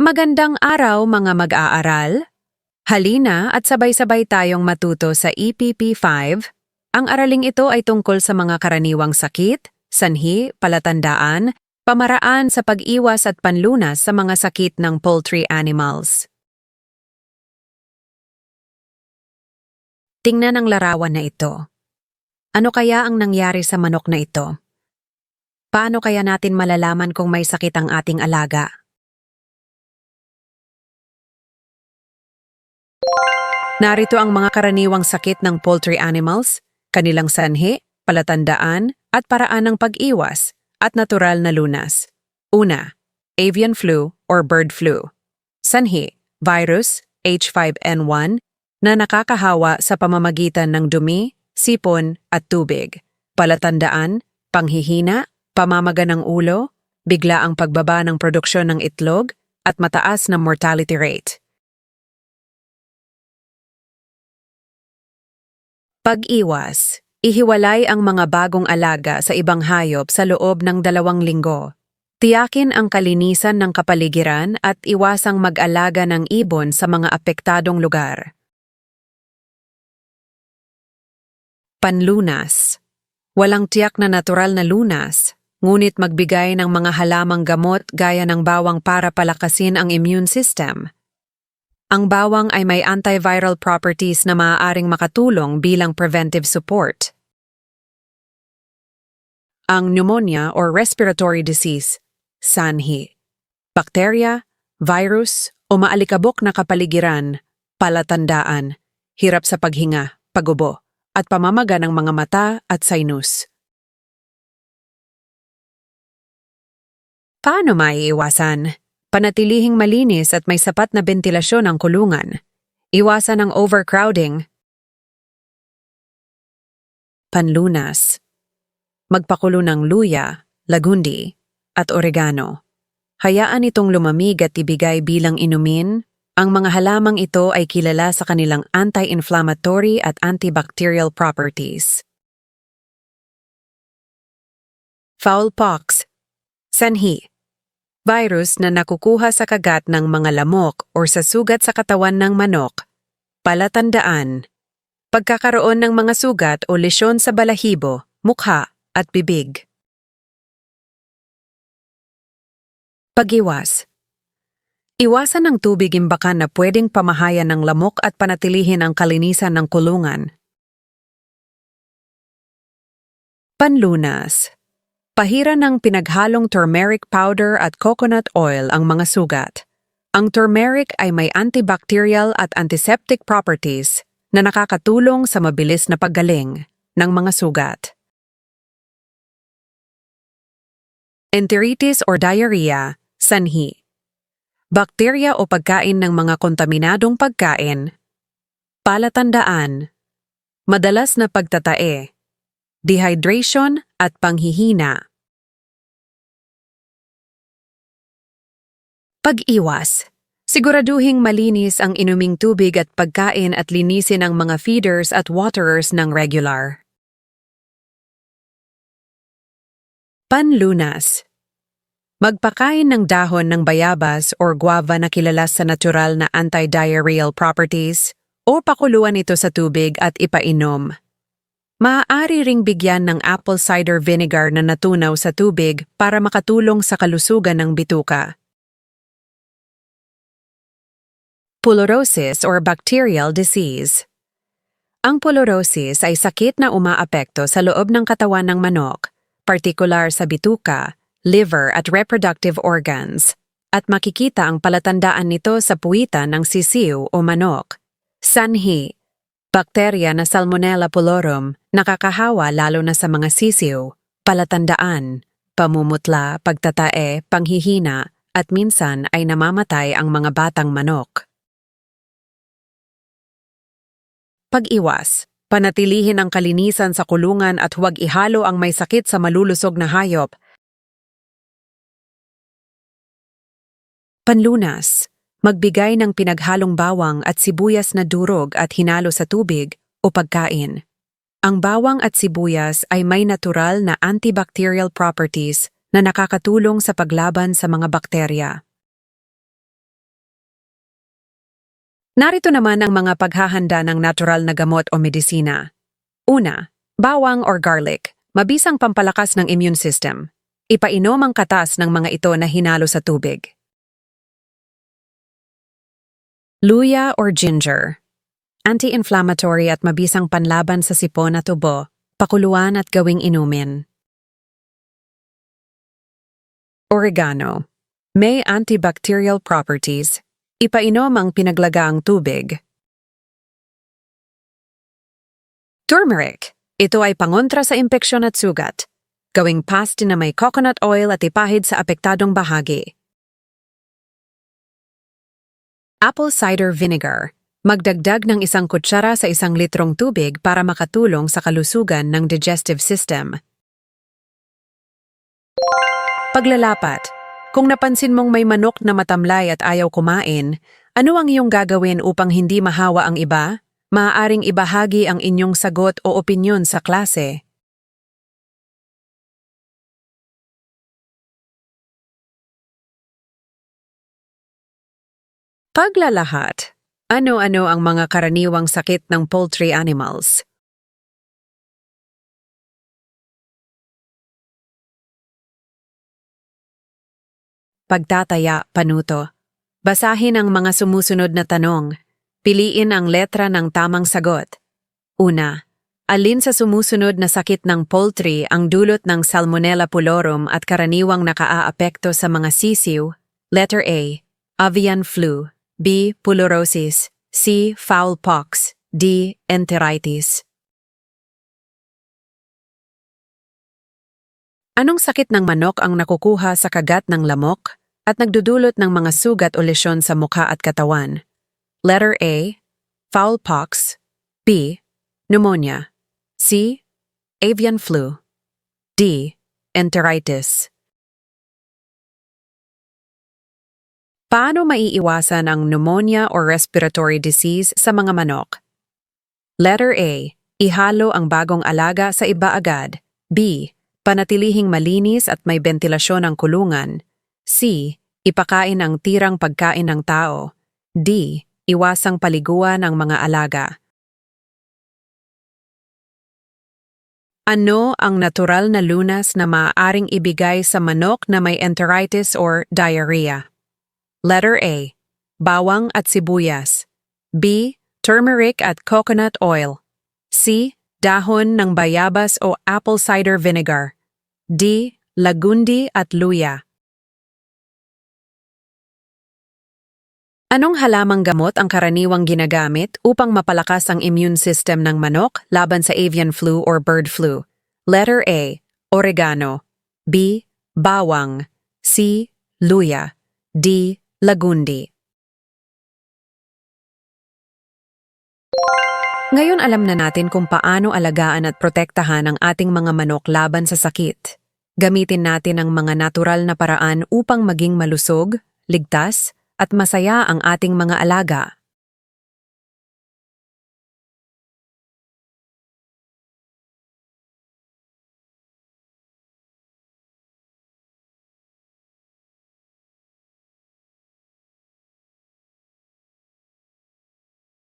Magandang araw mga mag-aaral. Halina at sabay-sabay tayong matuto sa E EPP5. Ang araling ito ay tungkol sa mga karaniwang sakit, sanhi, palatandaan, pamaraan sa pag-iwas at panlunas sa mga sakit ng poultry animals. Tingnan ang larawan na ito. Ano kaya ang nangyari sa manok na ito? Paano kaya natin malalaman kung may sakit ang ating alaga? Narito ang mga karaniwang sakit ng poultry animals, kanilang sanhi, palatandaan, at paraan ng pag-iwas, at natural na lunas. Una, avian flu or bird flu. Sanhi, virus, H5N1, na nakakahawa sa pamamagitan ng dumi, sipon, at tubig. Palatandaan, panghihina, pamamaga ng ulo, bigla ang pagbaba ng produksyon ng itlog, at mataas na mortality rate. Pag-iwas. Ihiwalay ang mga bagong alaga sa ibang hayop sa loob ng dalawang linggo. Tiyakin ang kalinisan ng kapaligiran at iwasang mag-alaga ng ibon sa mga apektadong lugar. Panlunas. Walang tiyak na natural na lunas, ngunit magbigay ng mga halamang gamot gaya ng bawang para palakasin ang immune system. Ang bawang ay may antiviral properties na maaaring makatulong bilang preventive support. Ang pneumonia or respiratory disease, sanhi. Bakterya, virus, o maalikabok na kapaligiran, palatandaan, hirap sa paghinga, pagubo, at pamamaga ng mga mata at sinus. Paano maiiwasan? Panatilihing malinis at may sapat na bentilasyon ang kulungan. Iwasan ang overcrowding. Panlunas. Magpakulo ng luya, lagundi, at oregano. Hayaan itong lumamig at ibigay bilang inumin. Ang mga halamang ito ay kilala sa kanilang anti-inflammatory at antibacterial properties. Foul pox. Sanhi. Virus na nakukuha sa kagat ng mga lamok o sa sugat sa katawan ng manok. Palatandaan. Pagkakaroon ng mga sugat o lesyon sa balahibo, mukha at bibig. Pag-iwas. Iwasan ng tubig imbakan na pwedeng pamahayan ng lamok at panatilihin ang kalinisan ng kulungan. Panlunas. Pahira ng pinaghalong turmeric powder at coconut oil ang mga sugat. Ang turmeric ay may antibacterial at antiseptic properties na nakakatulong sa mabilis na paggaling ng mga sugat. Enteritis or diarrhea, sanhi. Bakterya o pagkain ng mga kontaminadong pagkain. Palatandaan. Madalas na pagtatae. Dehydration at panghihina. Pag-iwas. Siguraduhing malinis ang inuming tubig at pagkain at linisin ang mga feeders at waterers ng regular. Panlunas. Magpakain ng dahon ng bayabas or guava na kilala sa natural na anti-diarrheal properties o pakuluan ito sa tubig at ipainom. Maaari ring bigyan ng apple cider vinegar na natunaw sa tubig para makatulong sa kalusugan ng bituka. Pulorosis or bacterial disease. Ang pulorosis ay sakit na umaapekto sa loob ng katawan ng manok, partikular sa bituka, liver at reproductive organs, at makikita ang palatandaan nito sa puwitan ng sisiw o manok. Sanhi, bakterya na Salmonella pulorum, nakakahawa lalo na sa mga sisiw, palatandaan, pamumutla, pagtatae, panghihina, at minsan ay namamatay ang mga batang manok. Pag-iwas. Panatilihin ang kalinisan sa kulungan at huwag ihalo ang may sakit sa malulusog na hayop. Panlunas. Magbigay ng pinaghalong bawang at sibuyas na durog at hinalo sa tubig o pagkain. Ang bawang at sibuyas ay may natural na antibacterial properties na nakakatulong sa paglaban sa mga bakterya. Narito naman ang mga paghahanda ng natural na gamot o medisina. Una, bawang or garlic, mabisang pampalakas ng immune system. Ipainom ang katas ng mga ito na hinalo sa tubig. Luya or ginger, anti-inflammatory at mabisang panlaban sa sipon at ubo, pakuluan at gawing inumin. Oregano, may antibacterial properties. Ipainom ang pinaglagaang tubig. Turmeric, ito ay pangontra sa impeksyon at sugat. Gawing pasti na may coconut oil at ipahid sa apektadong bahagi. Apple cider vinegar. Magdagdag ng isang kutsara sa isang litrong tubig para makatulong sa kalusugan ng digestive system. Paglalapat. Kung napansin mong may manok na matamlay at ayaw kumain, ano ang iyong gagawin upang hindi mahawa ang iba? Maaaring ibahagi ang inyong sagot o opinyon sa klase. Paglalahat. Ano-ano ang mga karaniwang sakit ng poultry animals? Pagtataya, panuto. Basahin ang mga sumusunod na tanong. Piliin ang letra ng tamang sagot. Una, alin sa sumusunod na sakit ng poultry ang dulot ng Salmonella pulorum at karaniwang nakaaapekto sa mga sisiw? Letter A, avian flu. B, pulorosis. C, fowl pox. D, enteritis. Anong sakit ng manok ang nakukuha sa kagat ng lamok at nagdudulot ng mga sugat o lesyon sa mukha at katawan? Letter A, fowl pox. B, pneumonia. C, avian flu. D, enteritis. Paano maiiwasan ang pneumonia or respiratory disease sa mga manok? Letter A. Ihalo ang bagong alaga sa iba agad. B. Panatilihing malinis at may bentilasyon ang kulungan. C. Ipakain ang tirang pagkain ng tao. D. Iwasang paliguan ang mga alaga. Ano ang natural na lunas na maaaring ibigay sa manok na may enteritis or diarrhea? Letter A. Bawang at sibuyas. B. Turmeric at coconut oil. C. Dahon ng bayabas o apple cider vinegar. D. Lagundi at luya. Anong halamang gamot ang karaniwang ginagamit upang mapalakas ang immune system ng manok laban sa avian flu or bird flu? Letter A. Oregano. B. Bawang. C. Luya. D. Lagundi. Ngayon alam na natin kung paano alagaan at protektahan ang ating mga manok laban sa sakit. Gamitin natin ang mga natural na paraan upang maging malusog, ligtas, at masaya ang ating mga alaga.